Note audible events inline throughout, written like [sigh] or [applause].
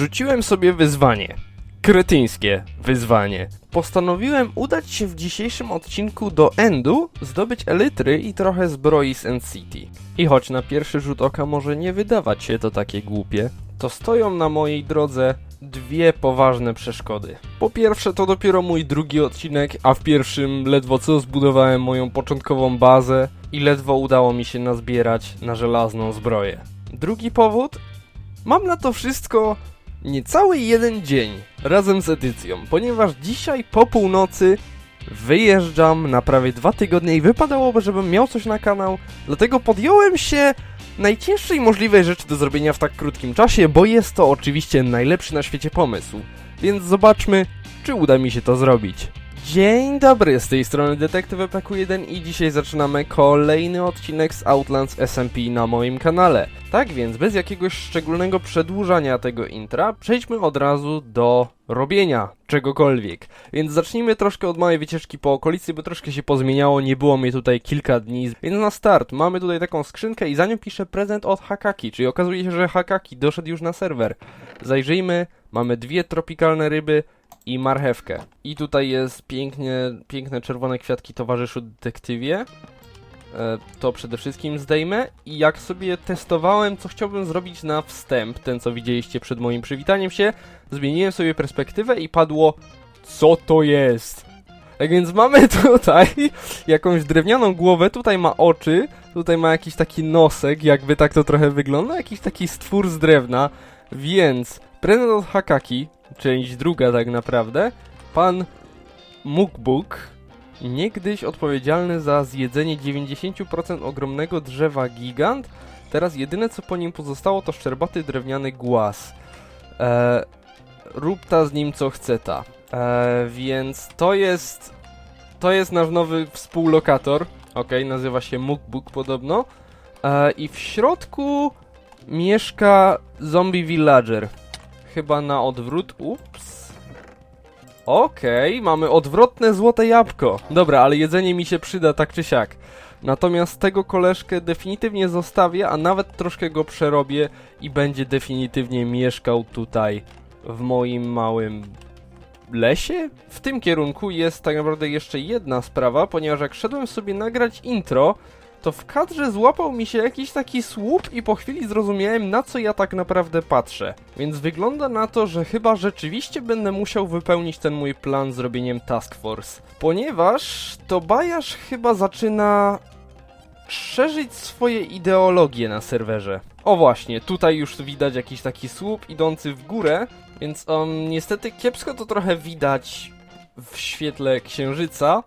Rzuciłem sobie wyzwanie. Kretyńskie wyzwanie. Postanowiłem udać się w dzisiejszym odcinku do Endu, zdobyć elitry i trochę zbroi z End City. I choć na pierwszy rzut oka może nie wydawać się to takie głupie, to stoją na mojej drodze dwie poważne przeszkody. Po pierwsze, to dopiero mój drugi odcinek, a w pierwszym ledwo co zbudowałem moją początkową bazę i ledwo udało mi się nazbierać na żelazną zbroję. Drugi powód? Mam na to wszystko niecały jeden dzień razem z edycją, ponieważ dzisiaj po północy wyjeżdżam na prawie dwa tygodnie i wypadałoby, żebym miał coś na kanał, dlatego podjąłem się najcięższej możliwej rzeczy do zrobienia w tak krótkim czasie, bo jest to oczywiście najlepszy na świecie pomysł. Więc zobaczmy, czy uda mi się to zrobić. Dzień dobry, z tej strony Detektyw EPQ1 i dzisiaj zaczynamy kolejny odcinek z Outlands SMP na moim kanale. Tak więc, bez jakiegoś szczególnego przedłużania tego intra, przejdźmy od razu do robienia czegokolwiek. Więc zacznijmy troszkę od małej wycieczki po okolicy, bo troszkę się pozmieniało, nie było mnie tutaj kilka dni. Więc na start mamy tutaj taką skrzynkę i za nią piszę prezent od Hakaki, czyli okazuje się, że Hakaki doszedł już na serwer. Zajrzyjmy, mamy dwie tropikalne ryby, i marchewkę. I tutaj jest pięknie, piękne czerwone kwiatki towarzyszu detektywie. E, to przede wszystkim zdejmę i jak sobie testowałem, co chciałbym zrobić na wstęp, ten co widzieliście przed moim przywitaniem się, zmieniłem sobie perspektywę i padło co to jest? Tak więc mamy [laughs] tutaj jakąś drewnianą głowę, tutaj ma oczy, tutaj ma jakiś taki nosek, jakby tak to trochę wygląda, jakiś taki stwór z drewna, więc prezent od Hakaki, część druga tak naprawdę, pan Mukbuk, niegdyś odpowiedzialny za zjedzenie 90% ogromnego drzewa gigant, teraz jedyne co po nim pozostało to szczerbaty drewniany głaz. Eee, rób ta z nim co chce ta. Eee, więc to jest, to jest nasz nowy współlokator, ok, nazywa się Mukbuk podobno. Eee, I w środku mieszka zombie villager. Chyba na odwrót. Ups. Okej, mamy odwrotne złote jabłko. Dobra, ale jedzenie mi się przyda tak czy siak. Natomiast tego koleżkę definitywnie zostawię, a nawet troszkę go przerobię i będzie definitywnie mieszkał tutaj w moim małym lesie? W tym kierunku jest tak naprawdę jeszcze jedna sprawa, ponieważ jak szedłem sobie nagrać intro, to w kadrze złapał mi się jakiś taki słup i po chwili zrozumiałem na co ja tak naprawdę patrzę. Więc wygląda na to, że chyba rzeczywiście będę musiał wypełnić ten mój plan zrobieniem Task Force. Ponieważ to Bajasz chyba zaczyna szerzyć swoje ideologie na serwerze. O właśnie, tutaj już widać jakiś taki słup idący w górę, więc um, niestety kiepsko to trochę widać w świetle księżyca,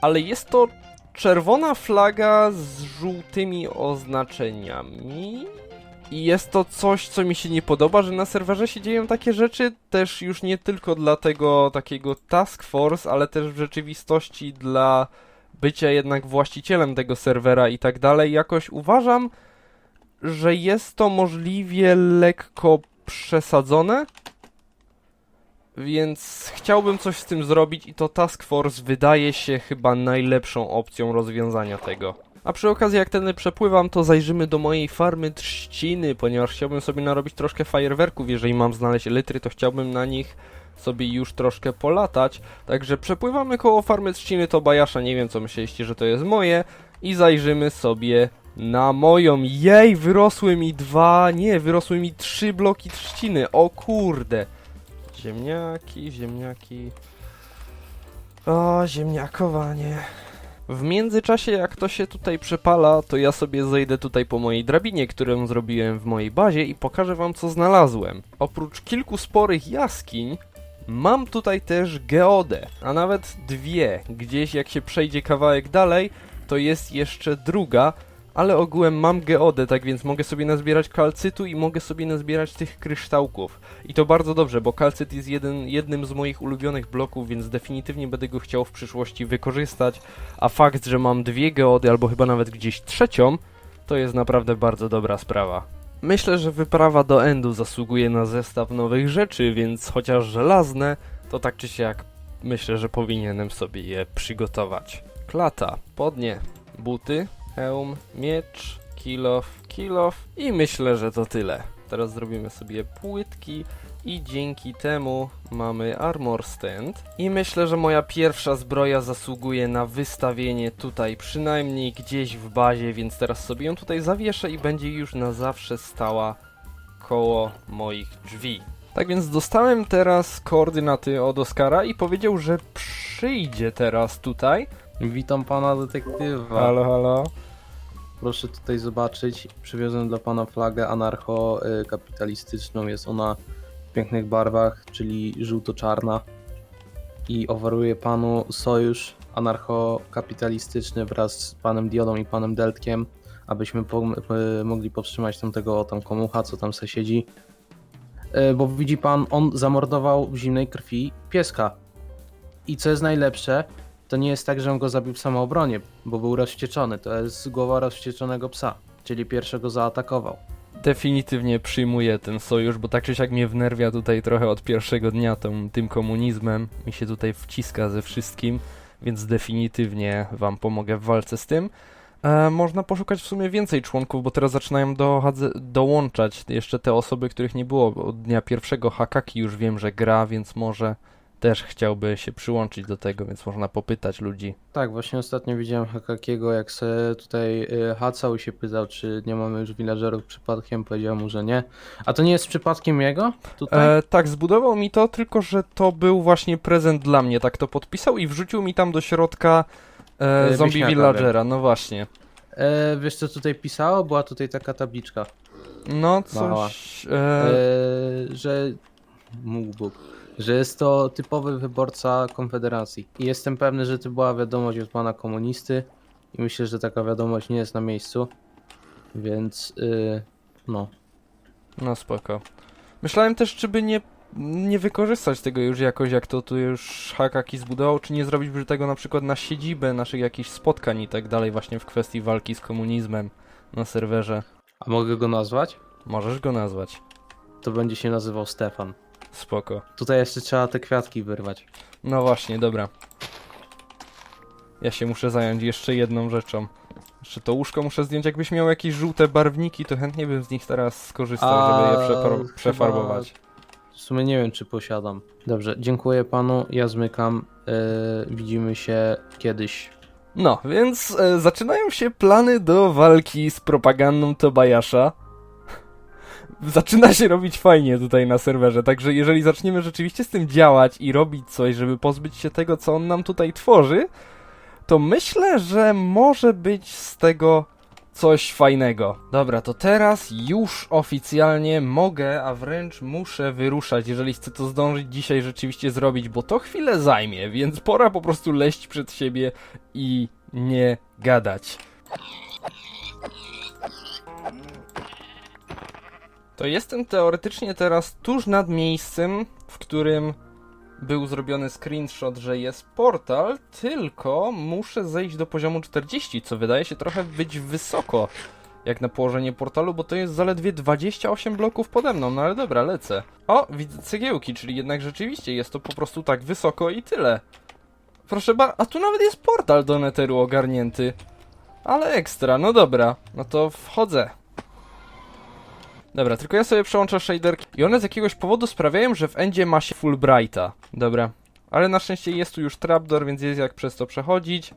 ale jest to czerwona flaga z żółtymi oznaczeniami. I jest to coś, co mi się nie podoba, że na serwerze się dzieją takie rzeczy, też już nie tylko dla tego takiego task force, ale też w rzeczywistości dla bycia jednak właścicielem tego serwera i tak dalej. Jakoś uważam, że jest to możliwie lekko przesadzone, więc chciałbym coś z tym zrobić i to Task Force wydaje się chyba najlepszą opcją rozwiązania tego. A przy okazji jak ten przepływam, to zajrzymy do mojej farmy trzciny, ponieważ chciałbym sobie narobić troszkę fajerwerków. Jeżeli mam znaleźć litry, to chciałbym na nich sobie już troszkę polatać. Także przepływamy koło farmy trzciny, to bajasza, nie wiem co myśleliście, że to jest moje. I zajrzymy sobie na moją. Jej, wyrosły mi dwa, nie, wyrosły mi trzy bloki trzciny. O kurde. Ziemniaki, ziemniaki. O, ziemniakowanie. W międzyczasie, jak to się tutaj przepala, to ja sobie zejdę tutaj po mojej drabinie, którą zrobiłem w mojej bazie i pokażę wam, co znalazłem. Oprócz kilku sporych jaskiń, mam tutaj też geodę, a nawet dwie. Gdzieś jak się przejdzie kawałek dalej, to jest jeszcze druga, ale ogółem mam geodę, tak więc mogę sobie nazbierać kalcytu i mogę sobie nazbierać tych kryształków. I to bardzo dobrze, bo kalcyt jest jeden, jednym z moich ulubionych bloków, więc definitywnie będę go chciał w przyszłości wykorzystać, a fakt, że mam dwie geody, albo chyba nawet gdzieś trzecią, to jest naprawdę bardzo dobra sprawa. Myślę, że wyprawa do Endu zasługuje na zestaw nowych rzeczy, więc chociaż żelazne, to tak czy siak myślę, że powinienem sobie je przygotować. Klata, podnie, buty, hełm, miecz, kilof, kilof i myślę, że to tyle. Teraz zrobimy sobie płytki i dzięki temu mamy armor stand. I myślę, że moja pierwsza zbroja zasługuje na wystawienie tutaj, przynajmniej gdzieś w bazie, więc teraz sobie ją tutaj zawieszę i będzie już na zawsze stała koło moich drzwi. Tak więc dostałem teraz koordynaty od Oskara i powiedział, że przyjdzie teraz tutaj. Witam pana detektywa. Halo, halo. Proszę tutaj zobaczyć. Przywiozłem dla pana flagę anarcho-kapitalistyczną. Jest ona w pięknych barwach, czyli żółto-czarna. I oferuję panu sojusz anarcho-kapitalistyczny wraz z panem Diodą i panem Deltkiem, abyśmy po, e, mogli powstrzymać tamtego tam komucha, co tam se siedzi. E, Bo widzi pan, on zamordował w zimnej krwi pieska. I co jest najlepsze, to nie jest tak, że on go zabił w samoobronie, bo był rozwścieczony. To jest głowa rozwścieczonego psa, czyli pierwszego zaatakował. Definitywnie przyjmuję ten sojusz, bo tak czy siak mnie wnerwia tutaj trochę od pierwszego dnia tą, tym komunizmem. Mi się tutaj wciska ze wszystkim, więc definitywnie wam pomogę w walce z tym. E, można poszukać w sumie więcej członków, bo teraz zaczynają dołączać jeszcze te osoby, których nie było od dnia pierwszego. Hakaki już wiem, że gra, więc może też chciałby się przyłączyć do tego, więc można popytać ludzi. Tak, właśnie ostatnio widziałem Hakakiego, jak se tutaj y, hacał i się pytał, czy nie mamy już villagerów przypadkiem. Powiedział mu, że nie. A to nie jest przypadkiem jego? E, tak, zbudował mi to, tylko że to był właśnie prezent dla mnie, tak to podpisał i wrzucił mi tam do środka e, E, zombie wieśniaka, villagera, no właśnie. E, wiesz co tutaj pisało? Była tutaj taka tabliczka, No coś... e, E, że mógł Bóg, że jest to typowy wyborca Konfederacji. I jestem pewny, że to była wiadomość od pana komunisty i myślę, że taka wiadomość nie jest na miejscu, więc y, no. no spoko. Myślałem też, czy by nie, nie wykorzystać tego już jakoś, jak to tu już Hakaki zbudował, czy nie zrobić by tego na przykład na siedzibę naszych jakichś spotkań i tak dalej właśnie w kwestii walki z komunizmem na serwerze. A mogę go nazwać? Możesz go nazwać. To będzie się nazywał Stefan. Spoko. Tutaj jeszcze trzeba te kwiatki wyrwać. No właśnie, dobra. Ja się muszę zająć jeszcze jedną rzeczą. Jeszcze to łóżko muszę zdjąć. Jakbyś miał jakieś żółte barwniki, to chętnie bym z nich teraz skorzystał, żeby je A, chyba- przefarbować. W sumie nie wiem, czy posiadam. Dobrze, dziękuję panu, ja zmykam. Yy, widzimy się kiedyś. No, więc e, zaczynają się plany do walki z propagandą Tobayasza. Zaczyna się robić fajnie tutaj na serwerze, także jeżeli zaczniemy rzeczywiście z tym działać i robić coś, żeby pozbyć się tego, co on nam tutaj tworzy, to myślę, że może być z tego coś fajnego. Dobra, to teraz już oficjalnie mogę, a wręcz muszę wyruszać, jeżeli chcę to zdążyć dzisiaj rzeczywiście zrobić, bo to chwilę zajmie, więc pora po prostu leść przed siebie i nie gadać. To jestem teoretycznie teraz tuż nad miejscem, w którym był zrobiony screenshot, że jest portal, tylko muszę zejść do poziomu 40, co wydaje się trochę być wysoko, jak na położenie portalu, bo to jest zaledwie 28 bloków pode mną, no ale dobra, lecę. O, widzę cegiełki, czyli jednak rzeczywiście jest to po prostu tak wysoko i tyle. Proszę ba, a tu nawet jest portal do Netheru ogarnięty. Ale ekstra, no dobra, no to wchodzę. Dobra, tylko ja sobie przełączę shaderki i one z jakiegoś powodu sprawiają, że w endzie ma się Fulbrighta. Dobra, ale na szczęście jest tu już trapdoor, więc jest jak przez to przechodzić.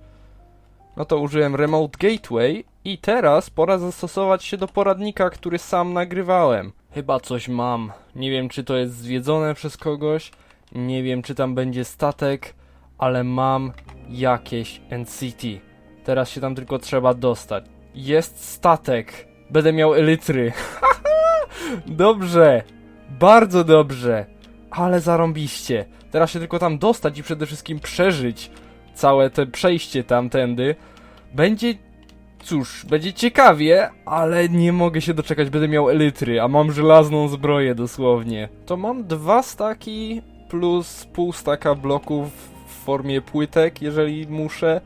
No to użyłem Remote Gateway i teraz pora zastosować się do poradnika, który sam nagrywałem. Chyba coś mam. Nie wiem, czy to jest zwiedzone przez kogoś. Nie wiem, czy tam będzie statek, ale mam jakieś NCT. Teraz się tam tylko trzeba dostać. Jest statek. Będę miał elitry. [laughs] dobrze. Bardzo dobrze. Ale zarąbiście. Teraz się tylko tam dostać i przede wszystkim przeżyć całe te przejście tamtędy. Będzie Cóż, będzie ciekawie, ale nie mogę się doczekać, będę miał elitry, a mam żelazną zbroję dosłownie. To mam dwa staki plus pół staka bloków w formie płytek, jeżeli muszę,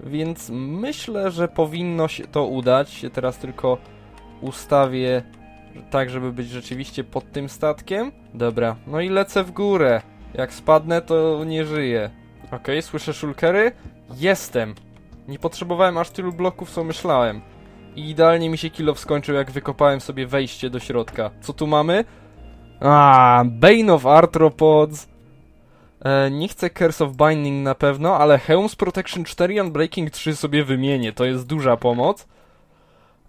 więc myślę, że powinno się to udać. Teraz tylko ustawię tak, żeby być rzeczywiście pod tym statkiem. Dobra, no i lecę w górę. Jak spadnę, to nie żyję. Okej, słyszę szulkery? Jestem. Nie potrzebowałem aż tylu bloków, co myślałem. I idealnie mi się kilof skończył, jak wykopałem sobie wejście do środka. Co tu mamy? A, Bane of Arthropods. E, nie chcę Curse of Binding na pewno, ale Helms Protection 4 i Unbreaking 3 sobie wymienię, to jest duża pomoc.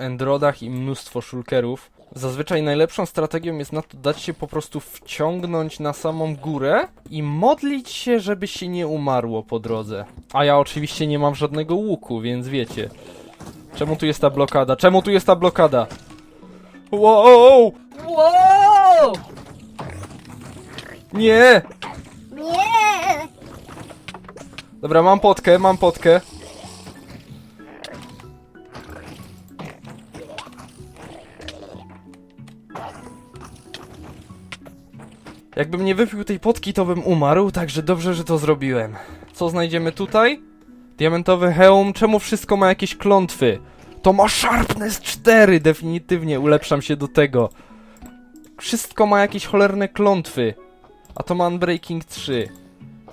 endrodach i mnóstwo shulkerów. Zazwyczaj najlepszą strategią jest na to dać się po prostu wciągnąć na samą górę i modlić się, żeby się nie umarło po drodze. A ja oczywiście nie mam żadnego łuku, więc wiecie. Czemu tu jest ta blokada? Czemu tu jest ta blokada? Wow! Wow! Nie! Nie! Dobra, mam potkę, mam potkę. Jakbym nie wypił tej potki, to bym umarł, także dobrze, że to zrobiłem. Co znajdziemy tutaj? Diamentowy hełm, czemu wszystko ma jakieś klątwy? To ma Sharpness 4, definitywnie ulepszam się do tego. Wszystko ma jakieś cholerne klątwy. A to ma Unbreaking 3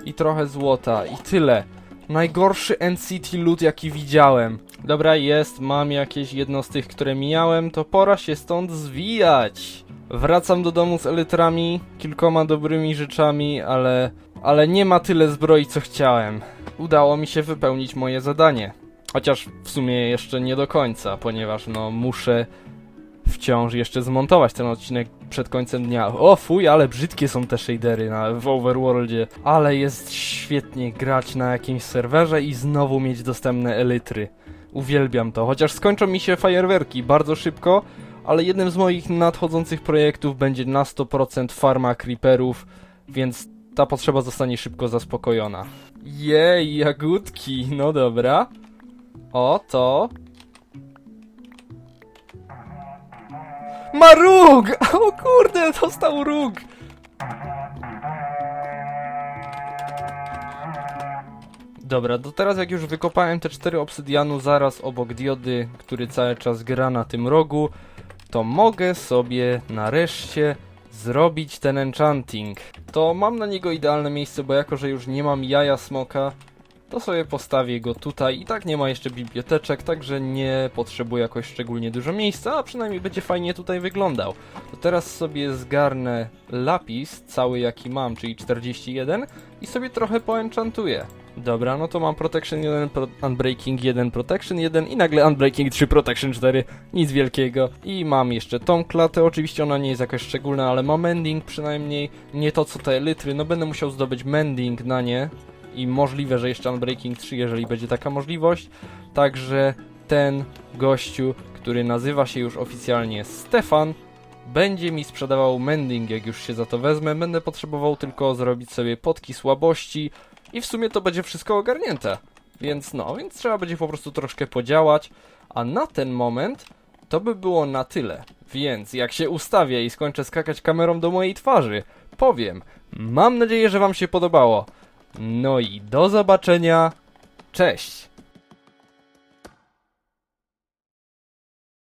i trochę złota i tyle. Najgorszy NCT loot jaki widziałem. Dobra, jest, mam jakieś jedno z tych, które mijałem, to pora się stąd zwijać. Wracam do domu z elytrami, kilkoma dobrymi rzeczami, ale... ale nie ma tyle zbroi, co chciałem. Udało mi się wypełnić moje zadanie. Chociaż w sumie jeszcze nie do końca, ponieważ no muszę wciąż jeszcze zmontować ten odcinek przed końcem dnia. O fuj, ale brzydkie są te shadery na, w Overworldzie. Ale jest świetnie grać na jakimś serwerze i znowu mieć dostępne elitry. Uwielbiam to, chociaż skończą mi się fajerwerki bardzo szybko, ale jednym z moich nadchodzących projektów będzie na 100% farma creeperów, więc ta potrzeba zostanie szybko zaspokojona. Jej, jagódki, no dobra. O, to Ma róg! O kurde, dostał róg! Dobra, to teraz jak już wykopałem te cztery obsydianu zaraz obok diody, który cały czas gra na tym rogu, to mogę sobie nareszcie zrobić ten enchanting. To mam na niego idealne miejsce, bo jako, że już nie mam jaja smoka, to sobie postawię go tutaj. I tak nie ma jeszcze biblioteczek, także nie potrzebuję jakoś szczególnie dużo miejsca, a przynajmniej będzie fajnie tutaj wyglądał. To teraz sobie zgarnę lapis, cały jaki mam, czyli 41 i sobie trochę poenchantuję. Dobra, no to mam Protection 1, pro Unbreaking 1, Protection 1 i nagle Unbreaking 3, Protection 4, nic wielkiego. I mam jeszcze tą klatę, oczywiście ona nie jest jakaś szczególna, ale ma mending przynajmniej, nie to co te litry, no będę musiał zdobyć mending na nie, i możliwe, że jeszcze Unbreaking 3, jeżeli będzie taka możliwość. Także ten gościu, który nazywa się już oficjalnie Stefan, będzie mi sprzedawał mending, jak już się za to wezmę. Będę potrzebował tylko zrobić sobie potki słabości i w sumie to będzie wszystko ogarnięte. Więc no, więc trzeba będzie po prostu troszkę podziałać, a na ten moment to by było na tyle. Więc jak się ustawię i skończę skakać kamerą do mojej twarzy, powiem, mam nadzieję, że wam się podobało. No i do zobaczenia. Cześć!